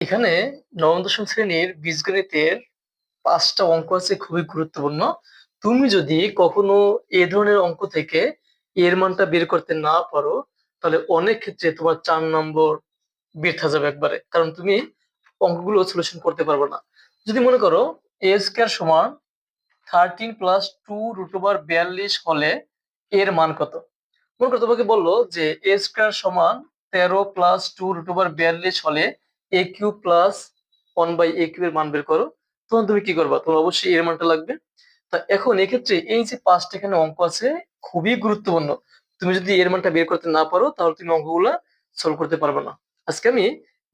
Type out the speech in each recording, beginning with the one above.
এখানে নবম, দশম শ্রেণির বীজগণিতের পাঁচটা অঙ্ক আছে, খুবই গুরুত্বপূর্ণ। তুমি যদি কখনো এ ধরনের অঙ্ক থেকে এর মানটা বের করতে না পারো, তাহলে অনেক ক্ষেত্রে তোমার চার নম্বর বৃথা যাবে একবারে, কারণ তুমি অঙ্কগুলো সলিউশন করতে পারবে না। যদি মনে করো এ স্কোয়ার সমান thirteen plus two root over বিয়াল্লিশ হলে এর মান কত? মনে করো তোমাকে বলল যে এ স্কোয়ার সমান তেরো প্লাস টু রুট ওভার বিয়াল্লিশ হলে A plus one by A কিউবের মান বের করো। তখন তুমি কি করবা? তোমার অবশ্যই এর মানটা লাগবে। তা এখন এক্ষেত্রে এই যে পাঁচটা এখানে অঙ্ক আছে, খুবই গুরুত্বপূর্ণ। তুমি যদি এর মানটা বের করতে না পারো, তাহলে তুমি অঙ্কগুলা সলভ করতে পারবে না। আজকে আমি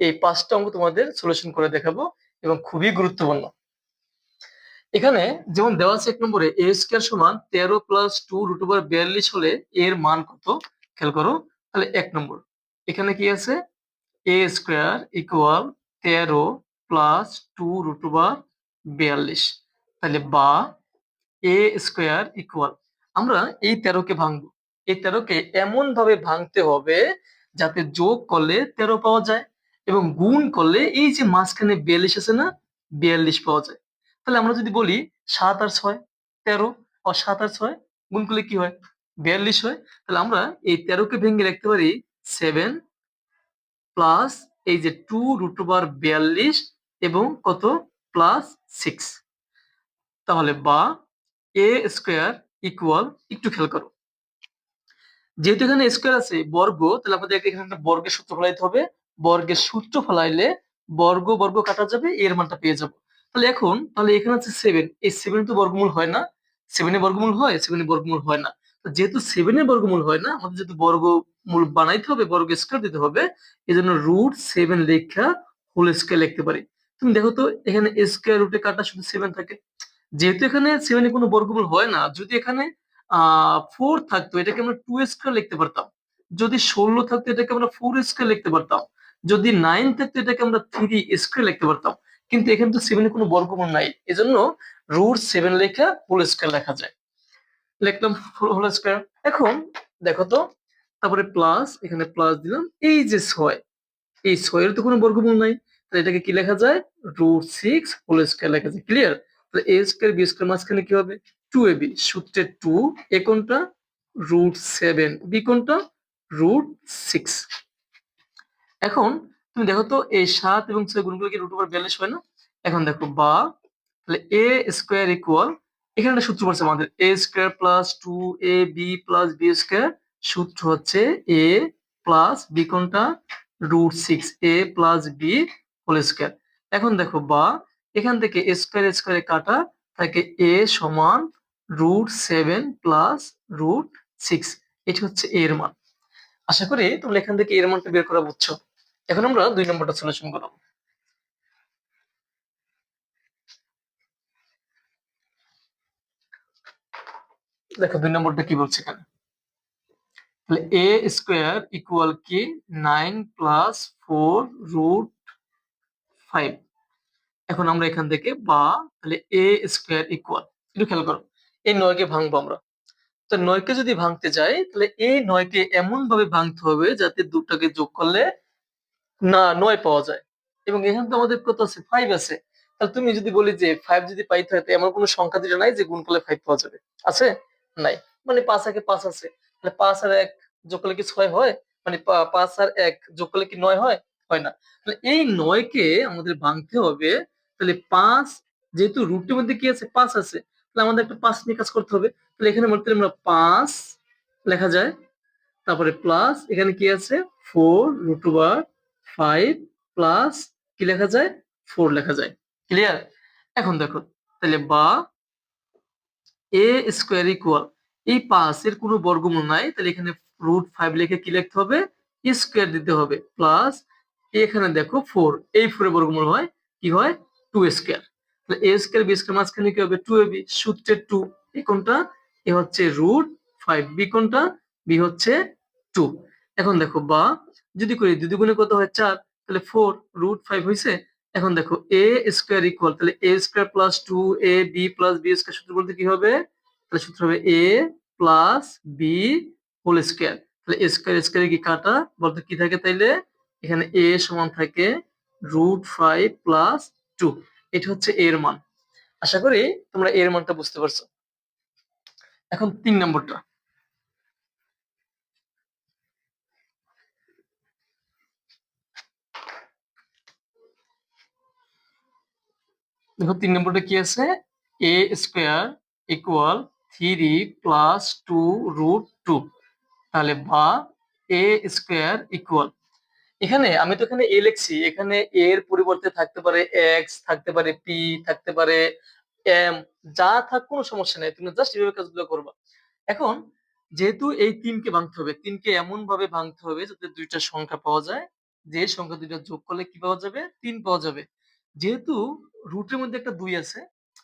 এই পাঁচটা অঙ্ক তোমাদের সলিউশন করে দেখাবো এবং খুবই গুরুত্বপূর্ণ। এখানে যেমন দেওয়া আছে এক নম্বরে এ স্কোয়ার সমান তেরো প্লাস টু রুট ওভার বিয়াল্লিশ হলে এর মান কত? খেয়াল করো। তাহলে এক নম্বর। এখানে কি আছে? এ স্কোয়ার ইকুয়াল তেরো প্লাস টু রুট ওভার বিয়াল্লিশ। তাহলে বা এ স্কোয়ার ইকুয়াল আমরা এই তেরোকে ভাঙবো। এই তেরোকে এমন ভাবে ভাঙতে হবে যাতে যোগ করলে তেরো পাওয়া যায় এবং গুণ করলে এই যে মাঝখানে বিয়াল্লিশ আছে না, বিয়াল্লিশ পাওয়া যায়। তাহলে আমরা যদি বলি সাত আর ছয়, তেরো, ও সাত আর ছয়, গুণ করলে কি হয়? বিয়াল্লিশ হয়। তাহলে আমরা এই তেরোকে ভেঙে রাখতে পারি সেভেন প্লাস এই যে টু রুট ওভার বিয়াল্লিশ এবং কত? Plus six. তাহলে বা এ স্কোয়ার ইকুয়াল একটু খেয়াল করো। যেহেতু এখানে স্কোয়ার আছে বর্গ, তাহলে আমাদের এখানে একটা বর্গের সূত্র ফলাইতে হবে। বর্গের সূত্র ফলাইলে বর্গ বর্গ কাটা যাবে, এর মানটা পেয়ে যাব। তাহলে এখন, তাহলে এখানে আছে সেভেন এই সেভেন তো বর্গমূল হয় না। সেভেনের বর্গমূল হয় সেভেনের বর্গমূল হয় না। যেহেতু সেভেন সেভেনের বর্গমূল হয় না, আমাদের যেহেতু বর্গমূল বানাইতে হবে, বর্গ স্কোয়ার দিতে হবে এই জন্য রুট সেভেন লেখা হোল স্কোয়ার লিখতে পারি। তুমি দেখো তো, এখানে স্কোয়ার রুটে কাটা শুধু সেভেন থাকে। যেহেতু এখানে সেভেনের কোনো বর্গমূল হয় না, যদি এখানে ফোর থাকতো, এটাকে আমরা টু স্কোয়ার লিখতে পারতাম। যদি ষোলো থাকতো, এটাকে আমরা ফোর স্কোয়ার লিখতে পারতাম। যদি নাইন থাকতো, এটাকে আমরা থ্রি স্কোয়ার লিখতে পারতাম। কিন্তু এখানে তো সেভেনের কোনো বর্গমূল নাই। এজন্য রুট সেভেন লেখা হোল স্কোয়ার লেখা যায়। লিখলাম হোল স্কোয়ার এখন দেখো তো, তারপরে প্লাস এখানে প্লাস দিলাম, এই যে ছয়, এই ছয়ের তো কোনো বর্গমূল নাই। তাহলে এটাকে কি লেখা যায়? রুট সিক্স হোল স্কোয়ার লেখা যায় ক্লিয়ার তাহলে এ স্কোয়ার বি স্কোয়ার মাঝখানে কি হবে? টু এ বি সূত্রে টু এ কোনটা? রুট সেভেন বি কোনটা? রুট সিক্স এখন তুমি দেখো তো এই সাত এবং ছয় গুণগুলো কি রুট ওভার বিয়াল্লিশ হয় না? এখন দেখো বা, তাহলে এ স্কোয়ার ইকুয়াল এখানে একটা সূত্র পড়ছে আমাদের A square plus two A B plus B square সূত্র হচ্ছে এ প্লাস বি কোনটা? Root six A plus B whole square এখন দেখো বা, এখান থেকে স্কোয়ার স্কোয়ারে কাটা থাকে এ সমান root seven plus root six এটি হচ্ছে এর মান। আশা করি তোমরা এখান থেকে এর মানটা বের করা বুঝছ। এখন আমরা দুই নম্বরটা সলিউশন করব। দেখো দুই নম্বরটা কি বলছে এখানে? তাহলে এ স্কোয়ার ইকুয়াল কি? Nine plus four root five এখন আমরা এখান থেকে বা, তাহলে এ স্কোয়ার ইকুয়াল একটু খেয়াল করো, এই নয়কে ভাঙবো আমরা। তো নয়কে যদি ভাঙতে যাই, তাহলে এই নয়কে এমন ভাবে ভাঙতে হবে যাতে দুটাকে যোগ করলে না, নয় পাওয়া যায়। এবং এখানে তো আমাদের কত আছে ফাইভ আছে। তাহলে তুমি যদি বলি যে ফাইভ যদি পাইতে হয় এমন কোনো সংখ্যা দিলে নাই যে গুণ করলে ফাইভ পাওয়া যাবে। আছে? নাই। মানে পাঁচ আগে পাঁচ আছে। তাহলে পাঁচ আর এক যোগ করলে কি ছয় হয়? মানে পাঁচ আর এক যোগ করলে কি নয় হয়? হয় না। তাহলে এই নয়কে আমাদের ভাঙতে হবে। তাহলে পাঁচ যেহেতু রুটের মধ্যে কি আছে? পাঁচ আছে। তাহলে আমাদের একটা পাঁচ নিয়ে কাজ করতে হবে। তাহলে এখানে বলতে আমরা পাঁচ লেখা যায়। তারপরে প্লাস এখানে কি আছে? Four root over five plus কি লেখা যায়? ফোর লেখা যায়। ক্লিয়ার এখন দেখো। তাহলে বা এ স্কোয়ার ইকুয়াল এই পাঁচ এর কোনো বর্গমূল নাই, তাহলে এখানে রুট ফাইভ লিখে কি লিখতে হবে? স্কোয়ার দিতে হবে প্লাস এখানে দেখো ফোর এই ফোরের বর্গমূল হয়, কি হয়? টু স্কোয়ার তাহলে এ স্কোয়ার বি স্কোয়ার মাঝখানে কি হবে? টু এ বি সূত্রে টু এই কোনটা? এ হচ্ছে রুট ফাইভ বি কোনটা? বি হচ্ছে টু এখন দেখো, বা যদি করি, দুই দুগুণে কত হয়? চার, তাহলে ফোর রুট ফাইভ হয়েছে এখন দেখো এ স্কোয়ার ইকুয়াল তাহলে a square plus two a b plus b square সূত্র বলতে কি হবে? তাহলে সূত্র হবে a plus b whole square তাহলে এ স্কোয়ার স্কোয়ার কি কাটা? বলতে কি থাকে তাইলে? এখানে এ সমান থাকে রুট ফাইভ প্লাস টু এটা হচ্ছে এর মান। আশা করি তোমরা এর মানটা বুঝতে পারছ। এখন তিন নম্বরটা। দেখো তিন নম্বরটা কি আছে? A square equal three plus two root two তাহলে বা এ স্কোয়ার ইকুয়াল এখানে আমি তো এখানে এ লিখছি। এখানে এর পরিবর্তে থাকতে পারে এক্স থাকতে পারে পি থাকতে পারে এম যা থাক কোনো সমস্যা নেই। তুমি জাস্ট এভাবে কাজগুলো করবা। এখন যেহেতু এই তিনকে ভাঙতে হবে, তিনকে এমন ভাবে ভাঙতে হবে যাতে দুইটা সংখ্যা পাওয়া যায়। যে সংখ্যা দুইটা যোগ করলে কি পাওয়া যাবে? তিন পাওয়া যাবে। যেহেতু রুটের মধ্যে একটা দুই আছে,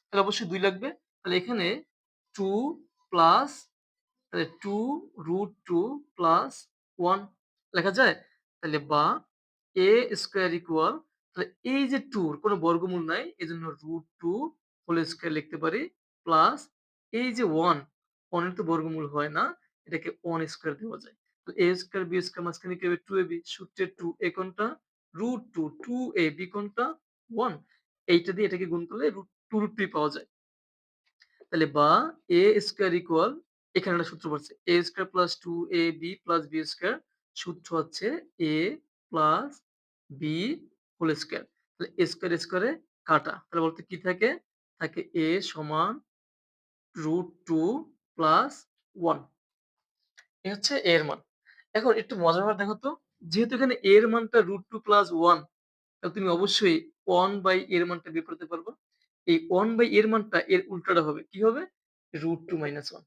তাহলে অবশ্যই দুই লাগবে। তাহলে এখানে টু প্লাস তাহলে two root two plus one লেখা যায়? তাহলে বা এ স্কোয়ার ইকুয়াল তাহলে এই যে টুর কোনো বর্গমূল নাই এই জন্য রুট টু হোল স্কোয়ার লিখতে পারি প্লাস এই যে ওয়ান ওয়ানের তো বর্গমূল হয় না, এটাকে ওয়ান স্কোয়ার দেওয়া যায়। এ স্কোয়ার বি স্কোয়ার মাঝখানে কি হবে? টু এ বি সূত্রের টু এ কোনটা? Root two two a b কোনটা? ওয়ান এইটা দিয়ে এটাকে গুণ করলে রুট টু রুট টু পাওয়া যায়। তাহলে বা এ স্কোয়ার ইকুয়াল এখানে একটা সূত্র পড়ছে a square plus two a b plus b square সূত্র হচ্ছে a plus b whole square তাহলে এ স্কোয়ার স্কোয়ারে কাটা, তাহলে বলতে কি থাকে? থাকে এ সমান root two plus one a হচ্ছে এর মান। এখন একটু মজার ব্যাপার দেখো তো, যেহেতু এখানে এর মানটা রুট টু প্লাস ওয়ান তাহলে তুমি অবশ্যই ওয়ান বাই এর মানটা বের করতে পারবে। এই ওয়ান বাই এর মানটা এর উল্টাটা হবে। কি হবে? রুট টু মাইনাস ওয়ান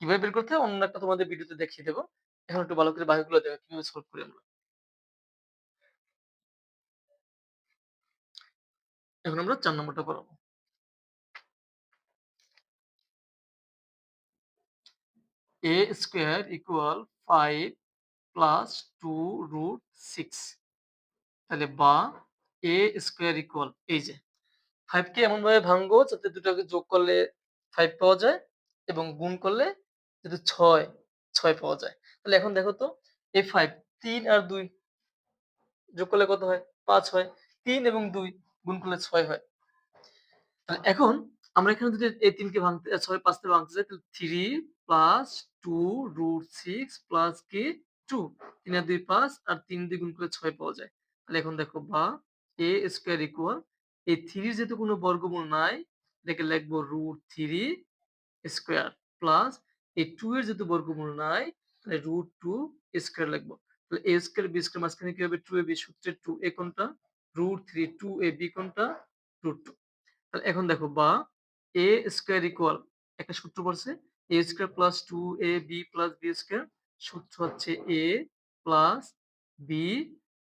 কীভাবে বের করতে হয়? অন্য একটা তোমাদের ভিডিওতে দেখিয়ে দেবো। এখন একটু ভালো করে বাকিগুলো দেখো, কীভাবে সলভ করি আমরা। এখন আমরা চার নম্বরটা পড়াবো। A square equal five plus two root six তাহলে বা, এ স্কোয়ার ইকুয়াল এই যে। ফাইভ কে এমন ভাবে ভাঙবো যাতে দুটাকে যোগ করলে ফাইভ পাওয়া যায় এবং গুণ করলে যাতে ছয় ছয় পাওয়া যায়। তাহলে এখন দেখো তো এই ফাইভ তিন আর দুই যোগ করলে কত হয়? পাঁচ হয়। তিন এবং দুই গুণ করলে ছয় হয়। তাহলে এখন আমরা এখানে যদি এই তিনকে ভাঙতে ছয় পাঁচতে ভাঙতে চাই তাহলে three plus two root six plus কে টু তিন আর দুই পাঁচ আর তিন দুই গুণ করলে ছয় পাওয়া যায়। তাহলে এখন দেখো, বা এ স্কোয়ার ইকুয়াল এই থ্রির যেহেতু কোনো বর্গমূল নাই, এটাকে লিখব রুট থ্রি স্কোয়ার প্লাস এই টু এর যেহেতু বর্গমূল নাই, তাহলে রুট টু স্কোয়ার লিখব। তাহলে এ স্কোয়ার বি স্কোয়ার মাঝখানে কি হবে? টু এ বি সূত্রের টু এ কোনটা? Root three two a b কোনটা? রুট টু তাহলে এখন দেখো, বা এ স্কোয়ার ইকুয়াল একটা সূত্র পড়ছে a square plus two a b plus b square সূত্র হচ্ছে a plus b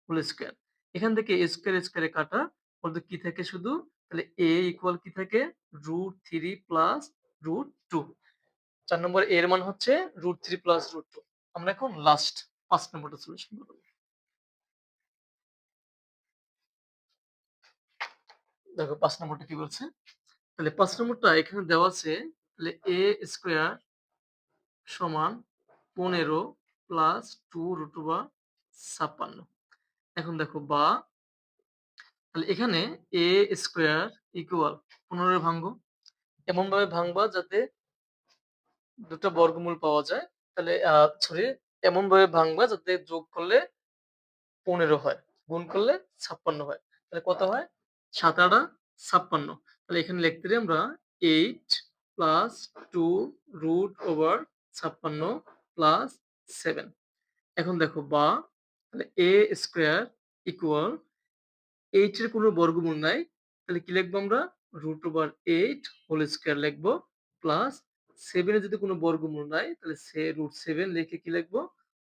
whole square এখান থেকে স্কোয়ার স্কোয়ারে কাটা, বলতে কি থাকে শুধু? তাহলে এ ইকুয়াল কি থাকে? Root three plus root two চার নম্বর এর মান হচ্ছে root three plus root two আমরা এখন লাস্ট পাঁচ নম্বরটা সলিউশন করব দেখো পাঁচ নম্বরটা কি বলছে? তাহলে পাঁচ নম্বরটা এখানে দেওয়া আছে, তাহলে এ স্কোয়ার সমান পনেরো প্লাস টু রুট বা ছাপ্পান্ন। এখন দেখো বা, তাহলে এখানে এ স্কোয়ার ইকুয়াল পনেরো ভাঙ্গো এমন ভাবে ভাঙবা যাতে দুটো বর্গমূল পাওয়া যায়। তাহলে সরি এমন ভাবে ভাঙবা যাতে যোগ করলে পনেরো হয়, গুণ করলে ছাপ্পান্ন হয়। তাহলে কত হয়? সাত আটা ছাপ্পান্ন। তাহলে এখানে লিখতে পারি আমরা eight plus two root over ছাপ্পান্ন প্লাস সেভেন। এখন দেখো বা তাহলে এ স্কোয়ার ইকুয়াল এইট এর কোনো বর্গমূল নাই, তাহলে কি লিখব আমরা? Root over eight whole square লিখব প্লাস সেভেনের যদি কোনো বর্গমূল নাই, তাহলে সে রুট সেভেন লিখে কি লিখব?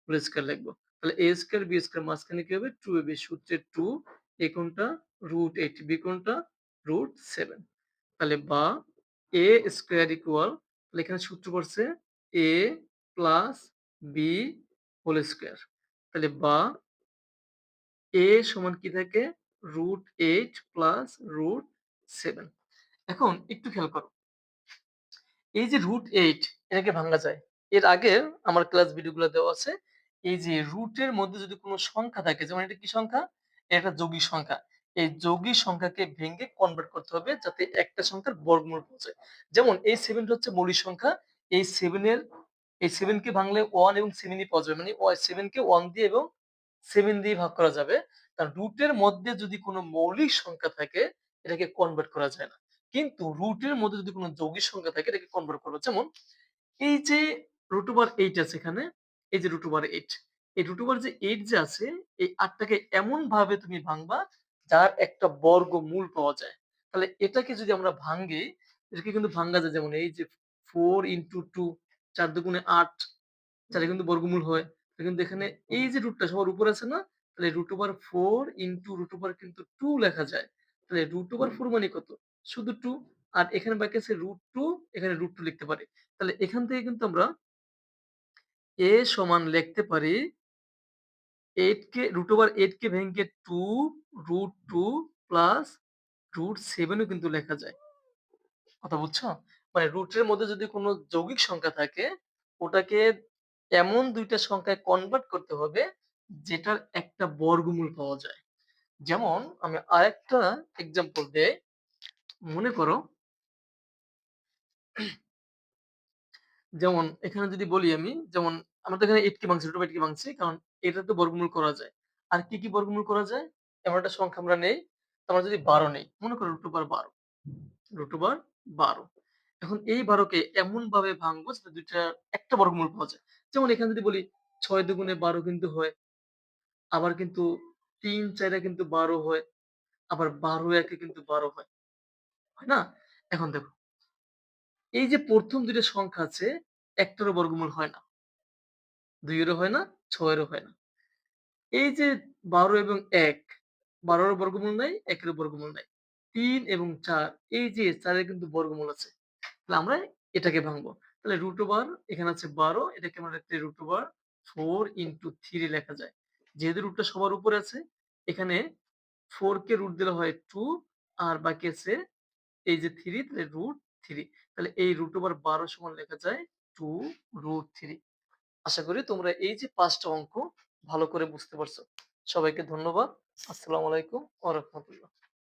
হোল স্কোয়ার লিখব। তাহলে এ স্কোয়ার বি স্কোয়ার মাঝখানে কি হবে? টু এ বি সূত্রের টু এ কোনটা? রুট এইট বি কোনটা? রুট সেভেন তাহলে বা এ স্কোয়ার ইকুয়াল তাহলে এখানে সূত্র পড়ছে a plus b whole square তাহলে বা এ সমান কি থাকে root eight plus root seven এখন একটু খেয়াল করো এই যে রুট এইট এটাকে ভাঙা যায় এর আগের আমার ক্লাস ভিডিওগুলো দেওয়া আছে এই যে রুটের মধ্যে যদি কোনো সংখ্যা থাকে, যেমন এটা কি সংখ্যা এটা যৌগিক সংখ্যা। এই যৌগিক সংখ্যাকে ভেঙে কনভার্ট করতে হবে যাতে একটা সংখ্যার বর্গমূল যায়। যেমন এই 7 টা হচ্ছে মৌলিক সংখ্যা। এই 7 এর এই 7 কে ভাঙলে 1 এবং 7 ই পাওয়া যাবে। মানে ওই 7 কে 1 দিয়ে এবং 7 দিয়ে ভাগ করা যাবে। কারণ রুটের মধ্যে যদি কোনো মৌলিক সংখ্যা থাকে এটাকে কনভার্ট করা যায় না। কিন্তু রুটের মধ্যে যদি কোনো যৌগিক সংখ্যা থাকে এটাকে কনভার্ট করব। যেমন এই যে √8 আছে এখানে, এই যে √8 এই √8 যে এইট যে আছে এই আটটাকে এমন ভাবে তুমি ভাঙবা যার একটা বর্গ মূল পাওয়া যায়। তাহলে এটাকে যদি আমরা ভাঙি, এটাকে কিন্তু ভাঙ্গা যায় যেমন এই যে 4 ইনটু 2 4 দুগুণে 8 4 এর কিন্তু বর্গমূল হয়। কিন্তু এখানে এই যে রুটটা সবার উপরে আছে না? তাহলে √4 ইনটু √, কিন্তু 2 লেখা যায়। তাহলে √4 মানে কত? শুধু 2 আর এখানে বাকি আছে √2 এখানে √2 লিখতে পারি। তাহলে এখান থেকে কিন্তু আমরা এ সমান লিখতে পারি এইট কে রুট ওভার এইট কে ভেঙে 2 √2 প্লাস √7 ও কিন্তু লেখা যায়। কথা বুঝছ? মানে রুটের মধ্যে যদি কোনো যৌগিক সংখ্যা থাকে ওটাকে এমন দুইটা সংখ্যায় কনভার্ট করতে হবে যেটার একটা বর্গমূল পাওয়া যায়। যেমন আমি আরেকটা এক্সাম্পল দেই। মনে করো যেমন এখানে যদি বলি আমি যেমন আমরা তো এখানে 8 কে ভাঙছি, √8 কে ভাঙছি কারণ এটা তো বর্গমূল করা যায়। আর কি, কি বর্গমূল করা যায়? এমন একটা সংখ্যা আমরা নেই। আমরা যদি 12 নেই, মনে করো √12 √12 এখন এই 12 কে এমনভাবে ভাঙবো যাতে ২ টার একটা বর্গমূল পাওয়া যায়। যেমন এখানে যদি বলি ৬ দুগুণে ১২ কিন্তু হয়। আবার কিন্তু ৩ ৪ এ কিন্তু ১২ হয়। আবার ১২ একে কিন্তু ১২ হয়। হয় না? এখন দেখো এই যে প্রথম দুইটা সংখ্যা আছে একটারও বর্গমূল হয় না। ২ এরও হয় না, ছয়েরও হয় না। এই যে ১২ এবং ১, ১২ এর বর্গমূল নাই, ১ এরও বর্গমূল নাই। ৩ এবং চার এই যে চারের কিন্তু বর্গমূল আছে। তাহলে আমরা এটাকে ভাঙবো। তাহলে √, এখানে আছে ১২ এটাকে আমরা লিখতে √4 ইনটু 3 লেখা যায়। যেহেতু রুটটা সবার উপরে আছে এখানে ফোর কে রুট দিলে হয় টু আর বাকি আছে এই যে থ্রি তাহলে রুট থ্রি তাহলে এই √12 সমান লেখা যায় 2√3 আশা করি তোমরা এই যে পাঁচটা অঙ্ক ভালো করে বুঝতে পারছ। সবাইকে ধন্যবাদ। আসসালামু আলাইকুম ওয়া রাহমাতুল্লাহ।